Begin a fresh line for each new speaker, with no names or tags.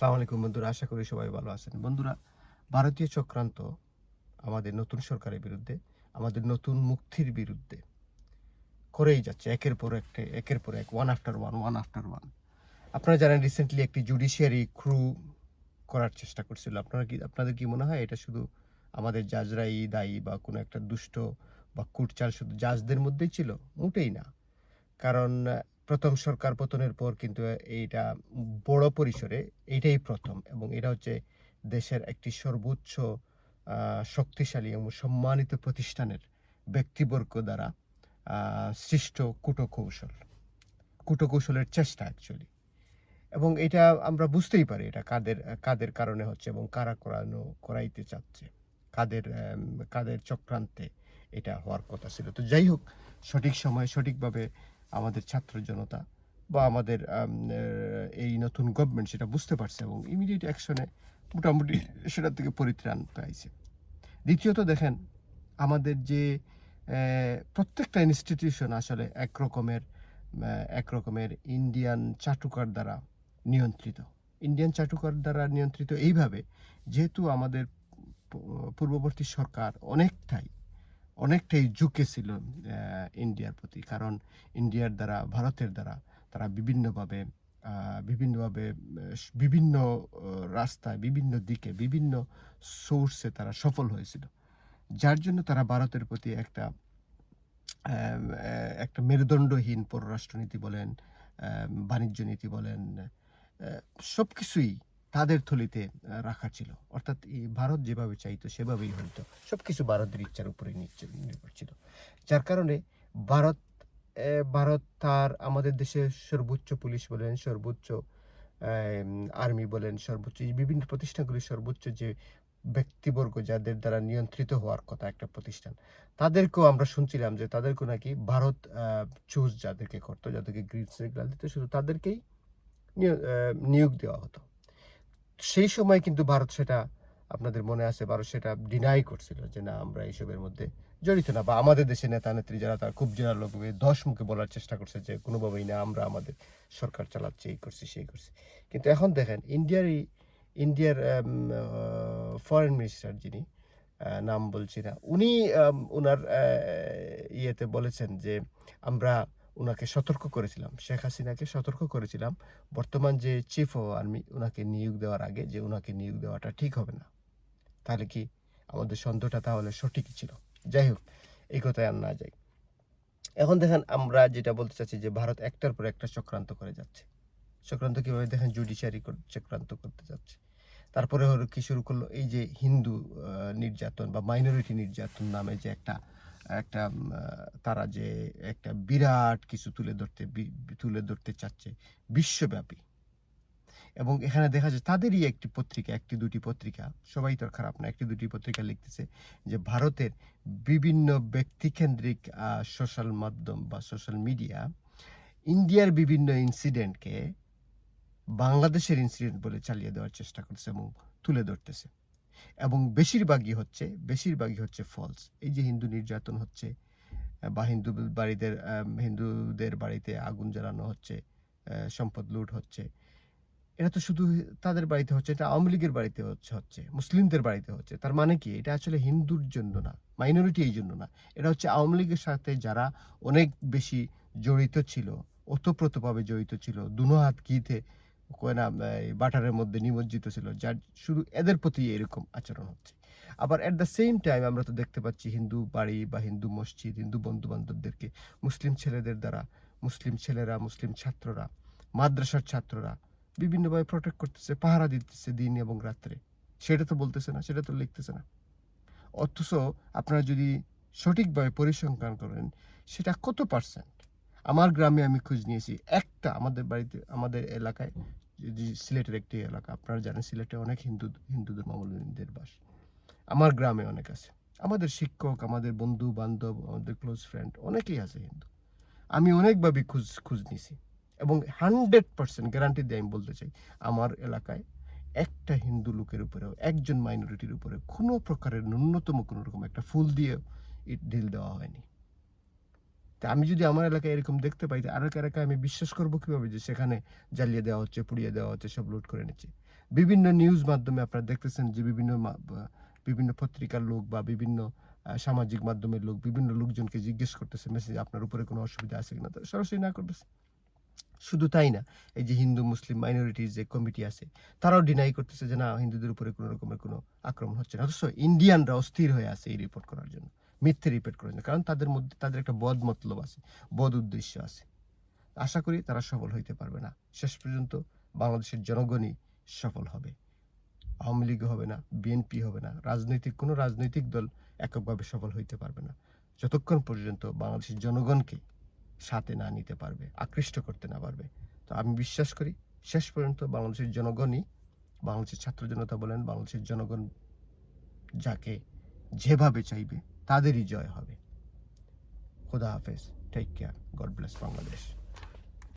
আসসালামু আলাইকুম বন্ধুরা, আশা করি সবাই ভালো আছেন। বন্ধুরা, ভারতীয় চক্রান্ত আমাদের নতুন সরকারের বিরুদ্ধে, আমাদের নতুন মুক্তির বিরুদ্ধে করেই যাচ্ছে, একের পর একটা, একের পর এক one after one one after one আপনারা জানেন রিসেন্টলি একটি জুডিশিয়ারি ক্রু করার চেষ্টা করছিল। আপনারা কি, আপনাদের কি মনে হয়, এটা শুধু আমাদের জাজরাই দায়ী বা কোনো একটা দুষ্ট বা কুটচাল শুধু জাজদের মধ্যেই ছিল? মোটেই না। কারণ প্রথম সরকার পতনের পর কিন্তু এইটা বড় পরিসরে এইটাই প্রথম এবং এটা হচ্ছে দেশের একটি সর্বোচ্চ শক্তিশালী এবং সম্মানিত প্রতিষ্ঠানের ব্যক্তিবর্গ দ্বারা সৃষ্ট কুটকৌশল। কুটকৌশলের চেষ্টা অ্যাকচুয়ালি এবং এটা আমরা বুঝতেই পারি এটা কাদের কাদের কারণে হচ্ছে এবং কারা করানো, করাইতে চাচ্ছে। কাদের কাদের চক্রান্তে এটা হওয়ার কথা ছিল। তো যাই হোক, সঠিক সময়ে সঠিকভাবে আমাদের ছাত্র জনতা বা আমাদের এই নতুন গভর্নমেন্ট সেটা বুঝতে পারছে এবং ইমিডিয়েট অ্যাকশনে মোটামুটি সেটা থেকে পরিত্রাণ পাইছে। দ্বিতীয়ত দেখেন আমাদের যে প্রত্যেকটা ইনস্টিটিউশন আসলে এক রকমের আহ, এক রকমের ইন্ডিয়ান চাটুকার দ্বারা নিয়ন্ত্রিত। ইন্ডিয়ান চাটুকার দ্বারা নিয়ন্ত্রিত এইভাবে যেহেতু আমাদের পূর্ববর্তী সরকার অনেকটাই অনেকটাই ঝুঁকেছিল আহ, ইন্ডিয়ার প্রতি। কারণ ইন্ডিয়ার দ্বারা ভারতের দ্বারা তারা বিভিন্নভাবে বিভিন্নভাবে বিভিন্ন রাস্তায় বিভিন্ন দিকে বিভিন্ন সোর্সে তারা সফল হয়েছিল। যার জন্য তারা ভারতের প্রতি একটা একটা মেরুদণ্ডহীন পররাষ্ট্রনীতি বলেন বাণিজ্য নীতি বলেন সব কিছুই তাদের থলিতে রাখা ছিল। অর্থাৎ ভারত যেভাবে চাইতো, সেভাবেই হইতো। সব কিছু ভারতের ইচ্ছার উপরে নির্ভর ছিল। যার কারণে ভারত ভারত তার আমাদের দেশের সর্বোচ্চ পুলিশ বলেন, সর্বোচ্চ আর্মি বলেন, সর্বোচ্চ বিভিন্ন প্রতিষ্ঠানগুলির সর্বোচ্চ যে ব্যক্তিবর্গ যাদের দ্বারা নিয়ন্ত্রিত হওয়ার কথা একটা প্রতিষ্ঠান, তাদেরকেও আমরা শুনছিলাম যে তাদেরকেও নাকি ভারত চুজ যাদেরকে করতো, যাদেরকে গ্রিন সিগন্যাল দিত, শুধু তাদেরকেই নিয়- নিয়োগ দেওয়া হতো। সেই সময় কিন্তু ভারত সেটা আপনাদের মনে আছে, ভারত সেটা ডিনাই করছিল যে না, আমরা এইসবের মধ্যে জড়িত না। বা আমাদের দেশে নেতা নেত্রী যারা, তারা খুব জোরালোভাবে দশ মুখে বলার চেষ্টা করছে যে কোনোভাবেই না, আমরা আমাদের সরকার চালাচ্ছি, এই করছি, সেই করছি। কিন্তু এখন দেখেন, ইন্ডিয়ার ইন্ডিয়ার ফরেন মিনিস্টার যিনি নাম বলছি না, উনি ওনার ইয়েতে বলেছেন যে আমরা ওনাকে সতর্ক করেছিলাম। শেখ হাসিনাকে সতর্ক করেছিলাম। বর্তমান যে চিফ অফ আর্মি ওনাকে নিয়োগ দেওয়ার আগে যে ওনাকে নিয়োগ দেওয়াটা ঠিক হবে না। তাহলে কি আমাদের সন্দেহটা তাহলে সঠিকই ছিল? যাই হোক, এই কথায় আর না যাই। এখন দেখেন আমরা যেটা বলতে চাচ্ছি যে ভারত একটার পর একটা চক্রান্ত করে যাচ্ছে। চক্রান্ত কীভাবে? দেখেন জুডিশিয়ারি চক্রান্ত করতে যাচ্ছে। তারপরে হলো কি শুরু করল? এই যে হিন্দু নির্যাতন বা মাইনরিটি নির্যাতন নামে যে একটা একটা তারা যে একটা বিরাট কিছু তুলে ধরতে তুলে ধরতে চাচ্ছে বিশ্বব্যাপী। এবং এখানে দেখা যায় তাদেরই একটি পত্রিকা, একটি দুটি পত্রিকা, সবাই তো খারাপ না, একটি দুটি পত্রিকা লিখতেছে যে ভারতের বিভিন্ন ব্যক্তিকেন্দ্রিক সোশ্যাল মাধ্যম বা সোশ্যাল মিডিয়া ইন্ডিয়ার বিভিন্ন ইনসিডেন্টকে বাংলাদেশের ইনসিডেন্ট বলে চালিয়ে দেওয়ার চেষ্টা করছে এবং তুলে ধরতেছে। এবং বেশিরভাগই হচ্ছে বেশিরভাগই হচ্ছে ফলস এই যে হিন্দু নির্যাতন হচ্ছে বা হিন্দু বাড়িদের হিন্দুদের বাড়িতে আগুন জ্বালানো হচ্ছে সম্পদ লুট হচ্ছে এটা তো শুধু তাদের বাড়িতে হচ্ছে, এটা আওয়ামী লীগের বাড়িতে হচ্ছে হচ্ছে, মুসলিমদের বাড়িতে হচ্ছে। তার মানে কি? এটা আসলে হিন্দুর জন্য না মাইনরিটি এই জন্য না। এটা হচ্ছে আওয়ামী লীগের সাথে যারা অনেক বেশি জড়িত ছিল, ওতপ্রোতভাবে জড়িত ছিল দুনো হাত গিতে কয়না বাটারের মধ্যে নিমজ্জিত ছিল, যার শুধু এদের প্রতি এরকম আচরণ হচ্ছে। আবার অ্যাট দ্য সেম টাইম আমরা তো দেখতে পাচ্ছি হিন্দু বাড়ি বা হিন্দু মসজিদ, হিন্দু বন্ধু বান্ধবদেরকে মুসলিম ছেলেদের দ্বারা, মুসলিম ছেলেরা, মুসলিম ছাত্ররা, মাদ্রাসার ছাত্ররা বিভিন্নভাবে প্রোটেক্ট করতেছে, পাহারা দিতেছে দিন এবং রাত্রে। সেটা তো বলতেছে না, সেটা তো লিখতেছে না। অথচ আপনারা যদি সঠিকভাবে পরিসংখ্যান করেন, সেটা কত পার্সেন্ট আমার গ্রামে আমি খোঁজ নিয়েছি। একটা আমাদের বাড়িতে, আমাদের এলাকায় সিলেটের একটি এলাকা, আপনারা জানেন সিলেটে অনেক হিন্দু হিন্দু ধর্মাবলম্বীদের বাস। আমার গ্রামে অনেক আছে। আমাদের শিক্ষক, আমাদের বন্ধু বান্ধব আমাদের ক্লোজ ফ্রেন্ড অনেকেই আছে হিন্দু। আমি অনেকভাবে খোঁজ খোঁজ নিয়েছি এবং হান্ড্রেড পার্সেন্ট গ্যারান্টি দিয়ে আমি বলতে চাই, আমার এলাকায় একটা হিন্দু লোকের উপরেও, একজন মাইনরিটির উপরে কোনো প্রকারের ন্যূনতম কোনো রকম একটা ফুল দিয়ে ঢিল দেওয়া হয়নি। তা আমি যদি আমার এলাকায় এরকম দেখতে পাই আর এক এলাকায় আমি বিশ্বাস করব কীভাবে যে সেখানে জ্বালিয়ে দেওয়া হচ্ছে, পুড়িয়ে দেওয়া হচ্ছে, সব লুট করে নিচ্ছে। বিভিন্ন নিউজ মাধ্যমে আপনারা দেখতেছেন যে বিভিন্ন বিভিন্ন পত্রিকার লোক বা বিভিন্ন সামাজিক মাধ্যমের লোক, বিভিন্ন লোকজনকে জিজ্ঞেস করতেছে মেসেজ আপনার উপরে কোনো অসুবিধা আছে কিনা? তো সরাসরি না করতেছে। শুধু তাই না, এই যে হিন্দু, মুসলিম মাইনরিটির যে কমিটি আছে, তারাও ডিনাই করতেছে যে না, হিন্দুদের উপরে কোনো রকমের কোনো আক্রমণ হচ্ছে না। অথচ ইন্ডিয়ানরা অস্থির হয়ে আছে এই রিপোর্ট করার জন্য। মিথ্যে রিপোর্ট করার না কারণ তাদের মধ্যে, তাদের একটা বদ মতলব আছে, বদ উদ্দেশ্য আছে। আশা করি তারা সফল হইতে পারবে না। শেষ পর্যন্ত বাংলাদেশের জনগণই সফল হবে। আওয়ামী লীগ হবে না, বিএনপি হবে না, রাজনৈতিক, কোনো রাজনৈতিক দল এককভাবে সফল হইতে পারবে না। যতক্ষণ পর্যন্ত বাংলাদেশের জনগণকে সাথে না নিতে পারবে, আকৃষ্ট করতে না পারবে, তো আমি বিশ্বাস করি শেষ পর্যন্ত বাংলাদেশের জনগণই, বাংলাদেশের ছাত্র জনতা বলেন, বাংলাদেশের জনগণ যাকে যেভাবে চাইবে তাদেরই জয় হবে। খোদা হাফেজ take care God bless Bangladesh